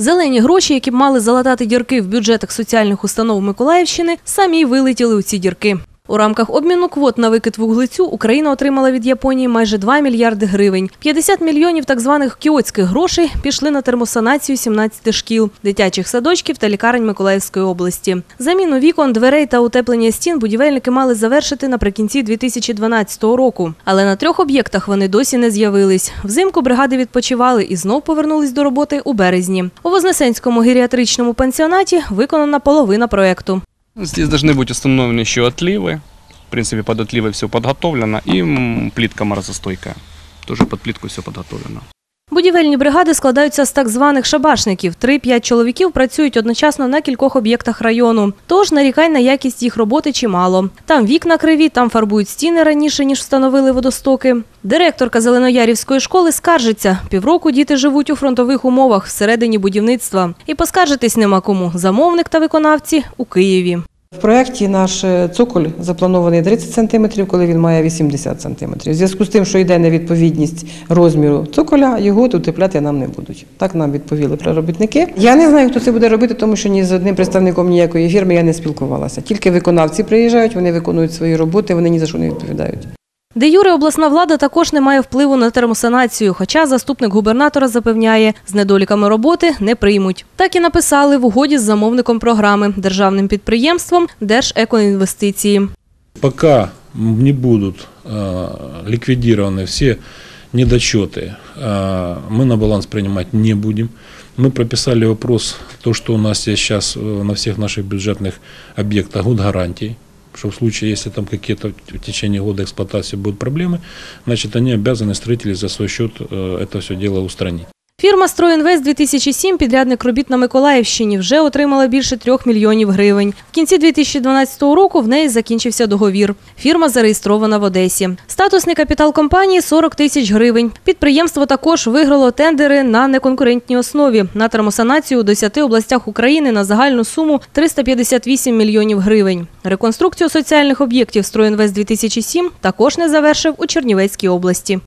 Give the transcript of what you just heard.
Зелені гроші, які б мали залатати дірки в бюджетах соціальних установ Миколаївщини, самі вилетіли у ці дірки. У рамках обміну квот на викид вуглецю Україна отримала від Японії майже 2 мільярди гривень. 50 мільйонів так званих кіотських грошей пішли на термосанацію 17 шкіл, дитячих садочків та лікарень Миколаївської області. Заміну вікон, дверей та утеплення стін будівельники мали завершити наприкінці 2012 року. Але на трьох об'єктах вони досі не з'явились. Взимку бригади відпочивали і знов повернулись до роботи у березні. У Вознесенському геріатричному пансіонаті виконана половина проекту. Здесь должны быть установлены еще отливы. В принципе, под отливы все подготовлено. И м, плитка морозостойкая. Тоже под плитку все подготовлено. Будівельні бригади складаються з так званих шабашників. Три-п'ять чоловіків працюють одночасно на кількох об'єктах району. Тож нарікань на якість їх роботи чимало. Там вікна криві, там фарбують стіни раніше, ніж встановили водостоки. Директорка Зеленоярівської школи скаржиться. Півроку діти живуть у фронтових умовах всередині будівництва. І поскаржитись нема кому. Замовник та виконавці у Києві. В проєкті наш е, цоколь запланований 30 см, коли він має 80 см. В зв'язку з тим, що йде невідповідність розміру цоколя, його утепляти нам не будуть. Так нам відповіли проробітники. Я не знаю, хто це буде робити, тому що ні з одним представником ніякої фірми я не спілкувалася. Тільки виконавці приїжджають, вони виконують свої роботи, вони ні за що не відповідають. Де Юре обласна влада також не має впливу на термосанацію, хоча заступник губернатора запевняє, з недоліками роботи не приймуть. Так і написали в угоді з замовником програми державним підприємством Держекоінвестиції. Пока не будут э, ликвидированы все недочеты, э, мы на баланс принимать не будем. Мы прописали вопрос, то, что у нас есть сейчас э, на всех наших бюджетных объектах год гарантий, что в случае, если там какие-то в течение года эксплуатации будут проблемы, значит, они обязаны строители за свой счет э, это все дело устранить. Фірма «Стройінвест 2007 підрядник робіт на Миколаївщині, вже отримала більше трьох мільйонів гривень. В кінці 2012 року в неї закінчився договір. Фірма зареєстрована в Одесі. Статусний капітал компанії – 40 тисяч гривень. Підприємство також виграло тендери на неконкурентній основі на термосанацію у 10 областях України на загальну суму 358 мільйонів гривень. Реконструкцію соціальних об'єктів «Стройінвест 2007 також не завершив у Чернівецькій області.